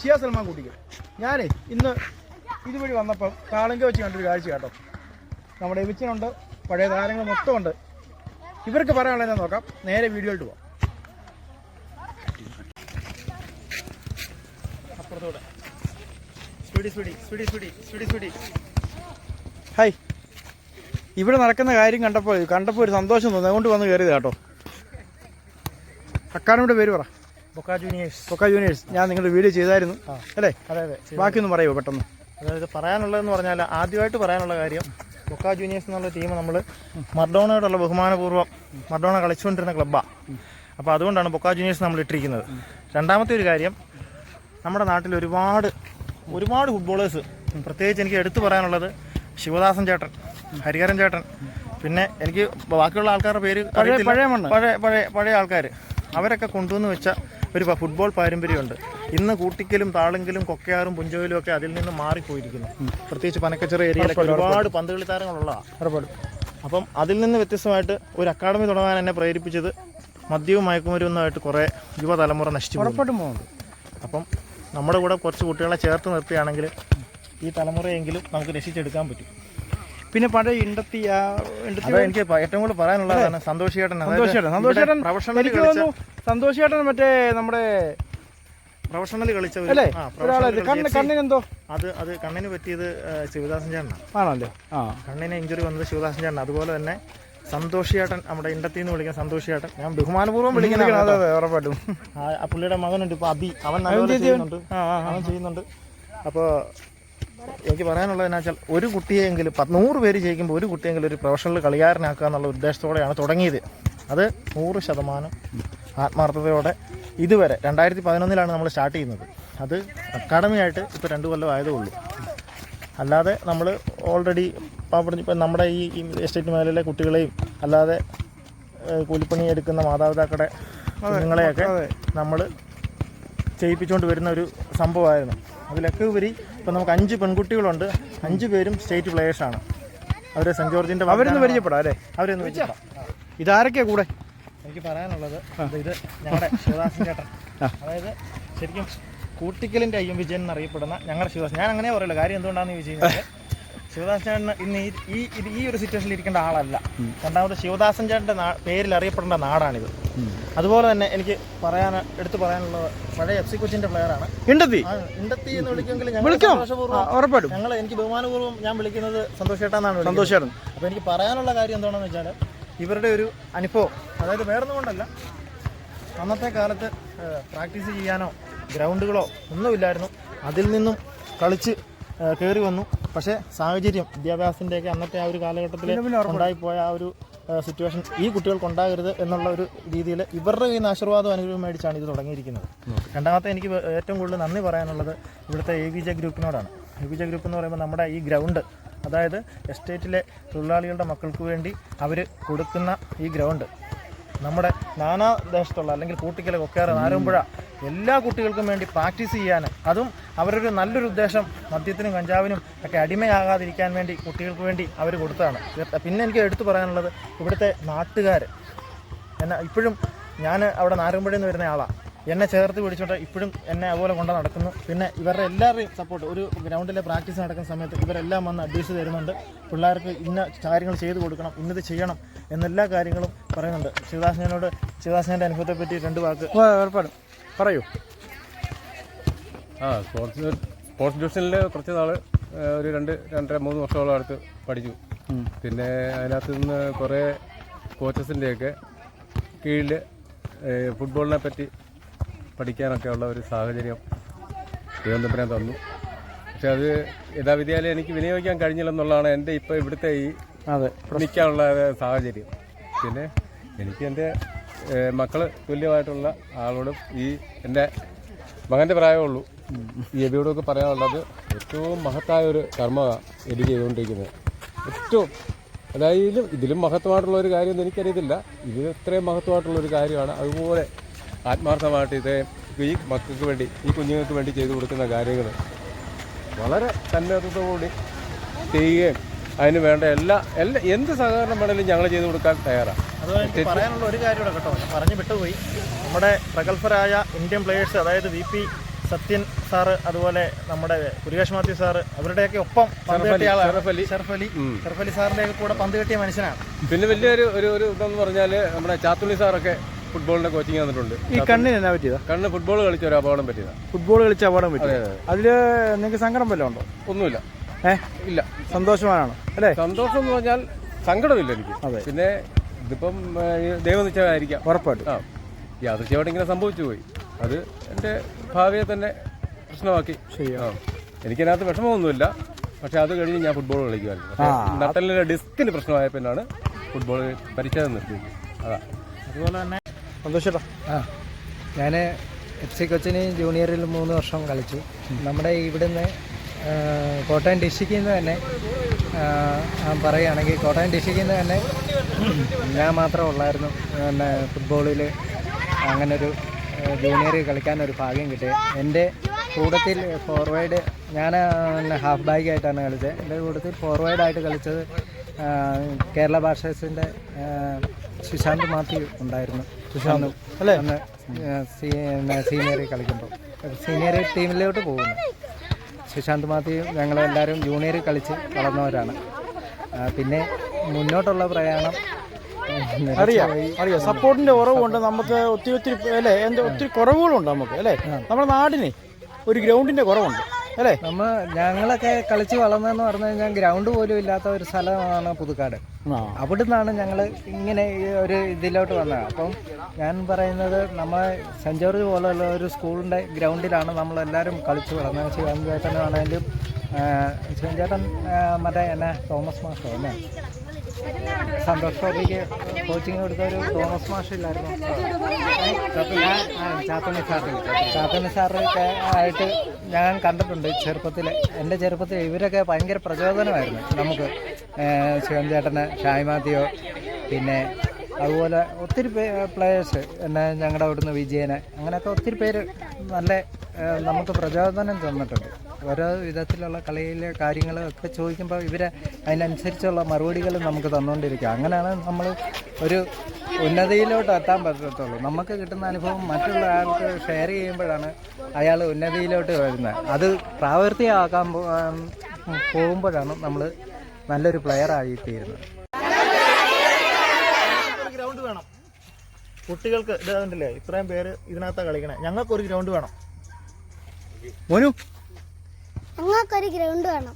ഷിയ സൽമാൻ കുട്ടിക്ക്. ഞാനേ ഇന്ന് ഇതുവഴി വന്നപ്പം കാളങ്ക വെച്ച് കണ്ടൊരു കാഴ്ച കേട്ടോ. നമ്മുടെ എവിച്ചനുണ്ട് പഴയ താരങ്ങൾ മൊത്തമുണ്ട്. ഇവർക്ക് പറയാനുള്ളത് നോക്കാം. നേരെ വീഡിയോയിട്ട് പോവാം. അപ്പുറത്തോടെ. Speedy speedy speedy speedy speedy speedy. ഇവിടെ നടക്കുന്ന കാര്യം കണ്ടപ്പോൾ കണ്ടപ്പോൾ ഒരു സന്തോഷം തോന്നി. അതുകൊണ്ട് വന്ന് കയറിയത് കേട്ടോ. അക്കാഡമിയുടെ പേര് പറ. Boca juniors. Boca juniors. ഞാൻ നിങ്ങളുടെ വീഡിയോ ചെയ്തായിരുന്നു. അല്ലേ? അതെ അതെ. ബാക്കിയൊന്നും പറയുമോ പെട്ടെന്ന്? അതായത് പറയാനുള്ളതെന്ന് പറഞ്ഞാൽ ആദ്യമായിട്ട് പറയാനുള്ള കാര്യം ബൊക്ക ജൂനിയേഴ്സ് എന്നുള്ള ടീം നമ്മൾ മർഡോണയോടുള്ള ബഹുമാനപൂർവം മർഡോണ കളിച്ചുകൊണ്ടിരുന്ന ക്ലബ്ബാണ് അപ്പോൾ അതുകൊണ്ടാണ് ബൊക്ക ജൂനിയേഴ്സ് നമ്മൾ ഇട്ടിരിക്കുന്നത്. രണ്ടാമത്തെ ഒരു കാര്യം നമ്മുടെ നാട്ടിൽ ഒരുപാട് ഒരുപാട് ഫുട്ബോളേഴ്സ് പ്രത്യേകിച്ച് എനിക്ക് എടുത്തു പറയാനുള്ളത് ശിവദാസൻ ചേട്ടൻ ഹരിഹരൻ ചേട്ടൻ. പിന്നെ എനിക്ക് ബാക്കിയുള്ള ആൾക്കാരുടെ പേര് പഴയ പഴയ പഴയ പഴയ ആൾക്കാർ അവരൊക്കെ കൊണ്ടുവന്ന് വെച്ച ഒരു ഫുട്ബോൾ പാരമ്പര്യമുണ്ട്. ഇന്ന് കൂട്ടിക്കലും താളെങ്കിലും കൊക്കയാറും പുഞ്ചോയിലും ഒക്കെ അതിൽ നിന്ന് മാറിപ്പോയിരിക്കുന്നു. പ്രത്യേകിച്ച് പനക്കച്ചെറ ഏരിയയിലൊക്കെ ഒരുപാട് പന്തുകളി താരങ്ങളുള്ളതാണ് അപ്പം അതിൽ നിന്ന് വ്യത്യസ്തമായിട്ട് ഒരു അക്കാഡമി തുടങ്ങാൻ എന്നെ പ്രേരിപ്പിച്ചത് മദ്യവും മയക്കുമരുന്നുമായിട്ട് കുറേ യുവതലമുറ നശിച്ചു. ഉറപ്പായിട്ടും പോകുന്നുണ്ട് അപ്പം നമ്മുടെ കൂടെ കുറച്ച് കുട്ടികളെ ചേർത്ത് നിർത്തുകയാണെങ്കിൽ ഈ തലമുറയെങ്കിലും നമുക്ക് രക്ഷിച്ചെടുക്കാൻ പറ്റും. പിന്നെ പഴയ ഇണ്ടത്തി എനിക്ക് ഏറ്റവും കൂടുതൽ പറയാനുള്ളതാണ് സന്തോഷിയേട്ടൻ. സന്തോഷേട്ടൻ സന്തോഷേട്ടൻ പ്രൊഫഷണലി എനിക്ക് തോന്നുന്നു സന്തോഷേട്ടൻ മറ്റേ നമ്മുടെ പ്രൊഫഷണലി കളിച്ച കണ്ണിനെന്തോ? അത് അത് കണ്ണിന് പറ്റിയത് ശിവദാസൻ ചേട്ടനാണ്. ആണല്ലേ? ആ. കണ്ണിന് ഇഞ്ചുറി വന്നത് ശിവദാസൻ ചേട്ടൻ അതുപോലെ തന്നെ സന്തോഷിയേട്ടൻ നമ്മുടെ ഇണ്ടത്തിൽ നിന്ന് വിളിക്കുന്ന സന്തോഷിയേട്ടൻ. ഞാൻ ബഹുമാനപൂർവം വിളിക്കുന്നത് ഉറപ്പായിട്ടും. ആ പുള്ളിയുടെ മകനുണ്ട് ഇപ്പൊ അബി. അവൻ അവൻ ചെയ്യുന്നുണ്ട്. അപ്പോൾ എനിക്ക് പറയാനുള്ളത് എന്നാ വെച്ചാൽ ഒരു കുട്ടിയെങ്കിലും പത്ത് നൂറ് പേര് ജയിക്കുമ്പോൾ ഒരു കുട്ടിയെങ്കിലും ഒരു പ്രൊഫഷണൽ കളിക്കാരനാക്കുക എന്നുള്ള ഉദ്ദേശത്തോടെയാണ് തുടങ്ങിയത്. അത് നൂറ് ശതമാനം ആത്മാർത്ഥതയോടെ ഇതുവരെ രണ്ടായിരത്തി പതിനൊന്നിലാണ് നമ്മൾ സ്റ്റാർട്ട് ചെയ്യുന്നത്. അത് അക്കാഡമിയായിട്ട് ഇപ്പോൾ രണ്ട് കൊല്ലം ആയതേ ഉള്ളൂ. അല്ലാതെ നമ്മൾ ഓൾറെഡി ഇപ്പം നമ്മുടെ ഈ ഈ എസ്റ്റേറ്റ് മേഖലയിലെ കുട്ടികളെയും അല്ലാതെ കൂലിപ്പണി എടുക്കുന്ന മാതാപിതാക്കളുടെ കുഞ്ഞുങ്ങളെയൊക്കെ നമ്മൾ ചെയ്യിപ്പിച്ചുകൊണ്ട് വരുന്ന ഒരു സംഭവമായിരുന്നു. അതിലൊക്കെ ഉപരി ഇപ്പം നമുക്ക് അഞ്ച് പെൺകുട്ടികളുണ്ട്. അഞ്ച് പേരും സ്റ്റേറ്റ് പ്ലേയേഴ്സാണ് അവരെ സെന്റ് ജോർജിന്റെ അവരൊന്ന് പരിചയപ്പെടാം അല്ലേ? അവരൊന്ന് പരിചയപ്പെടാം. ഇതാരൊക്കെയാണ് കൂടെ? എനിക്ക് പറയാനുള്ളത് ഇത് ഞങ്ങളുടെ ശിവദാസൻ ചേട്ടൻ. അതായത് ശരിക്കും കൂട്ടിക്കലിന്റെ അയ്യം വിജയൻ എന്നറിയപ്പെടുന്ന ഞങ്ങളുടെ ശിവദാസൻ. ഞാൻ അങ്ങനെ പറയില്ല കാര്യം എന്തുകൊണ്ടാണെന്ന് ചോദിച്ചു കഴിഞ്ഞാൽ ശിവദാസൻ ചേട്ടൻ ഇന്ന് ഈ ഈ ഒരു സിറ്റുവേഷനിൽ ഇരിക്കേണ്ട ആളല്ല. രണ്ടാമത് ശിവദാസൻ ചേട്ടന്റെ പേരിൽ അറിയപ്പെടേണ്ട നാടാണിത്. അതുപോലെ തന്നെ എനിക്ക് പറയാൻ എടുത്തു പറയാനുള്ളത് പഴയ എഫ് സി കൊച്ചിന്റെ പ്ലെയറാണ് ഇണ്ടത്തി? ഇണ്ടത്തി എന്ന് വിളിക്കുമെങ്കിൽ ഞങ്ങൾ ഞങ്ങൾ എനിക്ക് ബഹുമാനപൂർവം ഞാൻ വിളിക്കുന്നത് സന്തോഷ് ചേട്ടാന്നാണ് സന്തോഷ് സന്തോഷേട്ടൻ. അപ്പോൾ എനിക്ക് പറയാനുള്ള കാര്യം എന്താണെന്ന് വെച്ചാൽ ഇവരുടെ ഒരു അനുഭവം അതായത് വേറൊന്നും കൊണ്ടല്ല. അന്നത്തെ കാലത്ത് പ്രാക്ടീസ് ചെയ്യാനോ ഗ്രൗണ്ടുകളോ ഒന്നുമില്ലായിരുന്നു. അതിൽ നിന്നും കളിച്ച് കയറി വന്നു. പക്ഷേ സാഹചര്യം വിദ്യാഭ്യാസത്തിന്റെയൊക്കെ അന്നത്തെ ആ ഒരു കാലഘട്ടത്തിൽ ഉണ്ടായിപ്പോയ ആ ഒരു സിറ്റുവേഷൻ ഈ കുട്ടികൾക്ക് ഉണ്ടാകരുത് എന്നുള്ള ഒരു രീതിയിൽ ഇവരുടെ കയ്യിൽ നിന്ന് ആശീർവാദം അനുഗ്രഹം മേടിച്ചാണ് ഇത് തുടങ്ങിയിരിക്കുന്നത്. രണ്ടാമത്തെ എനിക്ക് ഏറ്റവും കൂടുതൽ നന്ദി പറയാനുള്ളത് ഇവിടുത്തെ എ വി ജെ ഗ്രൂപ്പിനോടാണ്. എ വി ജെ ഗ്രൂപ്പ് എന്ന് പറയുമ്പോൾ നമ്മുടെ ഈ ഗ്രൗണ്ട് അതായത് എസ്റ്റേറ്റിലെ തൊഴിലാളികളുടെ മക്കൾക്ക് വേണ്ടി അവർ കൊടുക്കുന്ന ഈ ഗ്രൗണ്ട്. നമ്മുടെ നാനാ ദേശത്തുള്ള അല്ലെങ്കിൽ കൂട്ടിക്കല കൊക്കേറ നാരമ്പുഴ എല്ലാ കുട്ടികൾക്കും വേണ്ടി പ്രാക്ടീസ് ചെയ്യാൻ അതും അവരൊരു നല്ലൊരു ഉദ്ദേശം മദ്യത്തിനും കഞ്ചാവിനും ഒക്കെ അടിമയാകാതിരിക്കാൻ വേണ്ടി കുട്ടികൾക്ക് വേണ്ടി അവർ കൊടുത്തതാണ്. പിന്നെ എനിക്ക് എടുത്തു പറയാനുള്ളത് ഇവിടുത്തെ നാട്ടുകാർ എന്നാൽ ഇപ്പോഴും ഞാൻ അവിടെ നാരമ്പുഴയിൽ നിന്ന് വരുന്ന ആളാണ് എന്നെ ചേർത്ത് പിടിച്ചോട്ടെ. ഇപ്പോഴും എന്നെ അതുപോലെ കൊണ്ട് നടക്കുന്നു. പിന്നെ ഇവരുടെ എല്ലാവരുടെയും സപ്പോർട്ട് ഒരു ഗ്രൗണ്ടിലെ പ്രാക്ടീസ് നടക്കുന്ന സമയത്ത് ഇവരെല്ലാം വന്ന് അഡ്വൈസ് തരുന്നുണ്ട്. പിള്ളേർക്ക് ഇന്ന കാര്യങ്ങൾ ചെയ്തു കൊടുക്കണം ഇന്നത് ചെയ്യണം എന്നെല്ലാ കാര്യങ്ങളും പറയുന്നുണ്ട്. ശിവദാസനോട് ശിവദാസനന്റെ അനുഭവത്തെ പറ്റി രണ്ട് വാക്ക്. ഏർപ്പാട്. പറയൂ. ആ സ്പോർട്സ് സ്പോർട്സ് ഡിവിഷനിൽ കുറച്ച് നാൾ ഒരു രണ്ട് രണ്ടര മൂന്ന് വർഷത്തോളം അടുത്ത് പഠിച്ചു. പിന്നെ അതിനകത്ത് നിന്ന് കുറേ കോച്ചസിന്റെയൊക്കെ കീഴിൽ ഫുട്ബോളിനെ പറ്റി പഠിക്കാനൊക്കെ ഉള്ള ഒരു സാഹചര്യം തിരുവനന്തപുരം തന്നു. പക്ഷെ അത് യഥാവിദ്യാലയം എനിക്ക് വിനിയോഗിക്കാൻ കഴിഞ്ഞില്ലെന്നുള്ളതാണ് എന്റെ ഇപ്പോൾ ഇവിടുത്തെ ഈ അതെ. നിൽക്കാനുള്ള സാഹചര്യം. പിന്നെ എനിക്ക് എന്റെ മക്കൾ തുല്യമായിട്ടുള്ള ആളോടും ഈ എന്റെ മകന്റെ പ്രായമുള്ളൂ ഈ എബിയോടൊക്കെ പറയാനുള്ളത് ഏറ്റവും മഹത്തായ ഒരു കർമ്മമാണ് എബി ചെയ്തുകൊണ്ടിരിക്കുന്നത്. ഏറ്റവും അതായത് ഇതിലും ഇതിലും മഹത്വമായിട്ടുള്ള ഒരു കാര്യമൊന്നും എനിക്കറിയത്തില്ല. ഇത് ഇത്രയും മഹത്വമായിട്ടുള്ള ഒരു കാര്യമാണ്. അതുപോലെ ആത്മാർത്ഥമായിട്ട് ഇത് ഈ മക്കൾക്ക് വേണ്ടി ഈ കുഞ്ഞുങ്ങൾക്ക് വേണ്ടി ചെയ്തു കൊടുക്കുന്ന കാര്യങ്ങൾ വളരെ സന്നദ്ധതയോടുകൂടി ചെയ്യുകയും അതിന് വേണ്ട എല്ലാ എല്ലാ എന്ത് സഹകരണം വേണമെങ്കിലും ഞങ്ങൾ ചെയ്തു കൊടുക്കാൻ തയ്യാറാണ്. അതുപോലെ പറയാനുള്ള ഒരു കാര്യം കൂടെ കേട്ടോ പറഞ്ഞു വിട്ടുപോയി. നമ്മുടെ പ്രഗത്ഭരായ ഇന്ത്യൻ പ്ലേയേഴ്സ് അതായത് വി പി സത്യൻ സാറ് അതുപോലെ നമ്മുടെ കുരികേഷ് മാത്യു സാറ് അവരുടെയൊക്കെ ഒപ്പം പന്ത് കെട്ടിയ ആളാണ്. കൂടെ പന്ത് കെട്ടിയ മനുഷ്യനാണ്. പിന്നെ വലിയൊരു ഒരു ഒരു ഇതെന്ന് പറഞ്ഞാൽ നമ്മുടെ ചാത്തുള്ളി സാറൊക്കെ ഫുട്ബോളിന്റെ കോച്ചിങ് തന്നിട്ടുണ്ട്. ഈ കണ്ണിന് എന്നാ പറ്റിയതാ? കണ്ണ് ഫുട്ബോൾ കളിച്ച ഒരു അപകടം പറ്റിയതാ. ഫുട്ബോൾ കളിച്ച അപകടം പറ്റി അതെ, അതെ. അതിൽ നിങ്ങൾക്ക് സങ്കടം വല്ലതും ഉണ്ടോ? ഒന്നുമില്ല. ഏഹ് ഇല്ല. സന്തോഷമാണ് അല്ലേ? സന്തോഷം എന്ന് പറഞ്ഞാൽ സങ്കടമില്ല എനിക്ക്. അതെ. പിന്നെ ഇതിപ്പം ദൈവം നിശ്ചയമായിരിക്കാം. ഉറപ്പായിട്ട്. ആ. യാദൃശ്യമായിട്ട് ഇങ്ങനെ സംഭവിച്ചു പോയി. അത് എന്റെ ഭാവിയെ തന്നെ പ്രശ്നമാക്കി. ശരിയാ. ആ. എനിക്കതിനകത്ത് വിഷമമൊന്നുമില്ല. പക്ഷെ അത് കഴിഞ്ഞ് ഞാൻ ഫുട്ബോൾ കളിക്കുമായിരുന്നു. നട്ടലിന്റെ ഡിസ്കിന് പ്രശ്നമായ പിന്നാണ് ഫുട്ബോൾ പരിചയം നിർത്തിയത്. അതാ. അതുപോലെ തന്നെ സന്തോഷേട്ടാ. ആ ഞാൻ എഫ് സി കൊച്ചിന് ജൂനിയറിൽ മൂന്ന് വർഷം കളിച്ചു. നമ്മുടെ ഇവിടുന്ന് കോട്ടയം ഡിസ്ട്രിക്റ്റിൽ നിന്ന് തന്നെ പറയുകയാണെങ്കിൽ കോട്ടയം ഡിസ്ട്രിക്റ്റിൽ നിന്ന് തന്നെ ഞാൻ മാത്രമേ ഉള്ളായിരുന്നു. പിന്നെ ഫുട്ബോളിൽ അങ്ങനൊരു ജൂനിയറിൽ കളിക്കാനൊരു ഭാഗ്യം കിട്ടി. എന്റെ കൂട്ടത്തിൽ ഫോർവേഡ് ഞാൻ ഹാഫ് ബാക്ക് ആയിട്ടാണ് കളിച്ചത്. എന്റെ കൂട്ടത്തിൽ ഫോർവേഡായിട്ട് കളിച്ചത് കേരള ഭാഷേഴ്സിന്റെ സുശാന്ത് മാത്യു ഉണ്ടായിരുന്നു. സുശാന്ത് അല്ലേ? സീനിയറിൽ കളിക്കുമ്പോൾ സീനിയർ ടീമിലോട്ട് പോകുന്നു. സുശാന്ത് മാത്യു ഞങ്ങളെല്ലാവരും ജൂനിയറിൽ കളിച്ച് വളർന്നവരാണ്. പിന്നെ മുന്നോട്ടുള്ള പ്രയാണം അറിയോ അറിയാം അറിയാം. സപ്പോർട്ടിന്റെ കുറവുണ്ട്. നമുക്ക് ഒത്തിരി ഒത്തിരി അല്ലേ? എന്താ ഒത്തിരി കുറവുകളുണ്ട് നമുക്ക് അല്ലേ? നമ്മുടെ നാടിന് ഒരു ഗ്രൗണ്ടിന്റെ കുറവുണ്ട്. അല്ലേ? നമ്മ ഞങ്ങളൊക്കെ കളിച്ച് വളർന്നതെന്ന് പറഞ്ഞു കഴിഞ്ഞാൽ ഗ്രൗണ്ട് പോലും ഇല്ലാത്ത ഒരു സ്ഥലമാണ് പുതുക്കാട്. അവിടെ അവിടുന്നാണ് ഞങ്ങൾ ഇങ്ങനെ ഒരു ഇതിലോട്ട് വന്നത്. അപ്പം ഞാൻ പറയുന്നത് നമ്മൾ സെന്റ് ജോർജ് പോലുള്ള ഒരു സ്കൂളിന്റെ ഗ്രൗണ്ടിലാണ് നമ്മളെല്ലാവരും കളിച്ച് വളർന്നത്. ശിവചേട്ടനാണെങ്കിലും ചേട്ടനാണെങ്കിലും ശിവൻ ചേട്ടൻ മറ്റേ എന്നാ തോമസ് മാസ്റ്റർ എന്നാ? സന്തോഷ് ട്രോഫിക്ക് കോച്ചിങ് കൊടുത്ത ഒരു തോമസ് മാഷ് ഇല്ലായിരുന്നു ചാത്തണ്ണി സാറ് ചാത്തണ്ണി സാറൊക്കെ ആയിട്ട് ഞാൻ കണ്ടിട്ടുണ്ട് ചെറുപ്പത്തിൽ എന്റെ ചെറുപ്പത്തിൽ ഇവരൊക്കെ ഭയങ്കര പ്രചോദനമായിരുന്നു നമുക്ക്. ശിവൻചേട്ടന് ശിവൻ ചേട്ടന് ഷായ് മാത്യോ പിന്നെ അതുപോലെ ഒത്തിരി പ്ലേയേഴ്സ് എന്നെ ഞങ്ങളുടെ അവിടുന്ന് വിജയന് അങ്ങനെയൊക്കെ ഒത്തിരി പേര് നല്ല നമുക്ക് പ്രചോദനം തന്നിട്ടുണ്ട്. ഓരോ വിധത്തിലുള്ള കളിയിലെ കാര്യങ്ങളൊക്കെ ചോദിക്കുമ്പോൾ ഇവർ അതിനനുസരിച്ചുള്ള മറുപടികൾ നമുക്ക് തന്നുകൊണ്ടിരിക്കുക അങ്ങനെയാണ് നമ്മൾ ഒരു ഉന്നതിയിലോട്ട് എത്താൻ പറ്റത്തുള്ളൂ. നമുക്ക് കിട്ടുന്ന അനുഭവം മറ്റുള്ള ആൾക്ക് ഷെയർ ചെയ്യുമ്പോഴാണ് അയാൾ ഉന്നതിയിലോട്ട് വരുന്നത്. അത് പ്രാവർത്തികമാക്കാൻ പോകുമ്പോഴാണ് നമ്മൾ നല്ലൊരു പ്ലെയർ ആയി തീരുന്നത് ഗ്രൗണ്ട് വേണം. കുട്ടികൾക്ക് ഇതാകുന്നില്ലേ ഇത്രയും പേര് ഇതിനകത്താണ് കളിക്കണേ. ഞങ്ങൾക്കൊരു ഗ്രൗണ്ട് വേണം. മോനു ഞങ്ങൾക്കൊരു ഗ്രൗണ്ട് വേണം.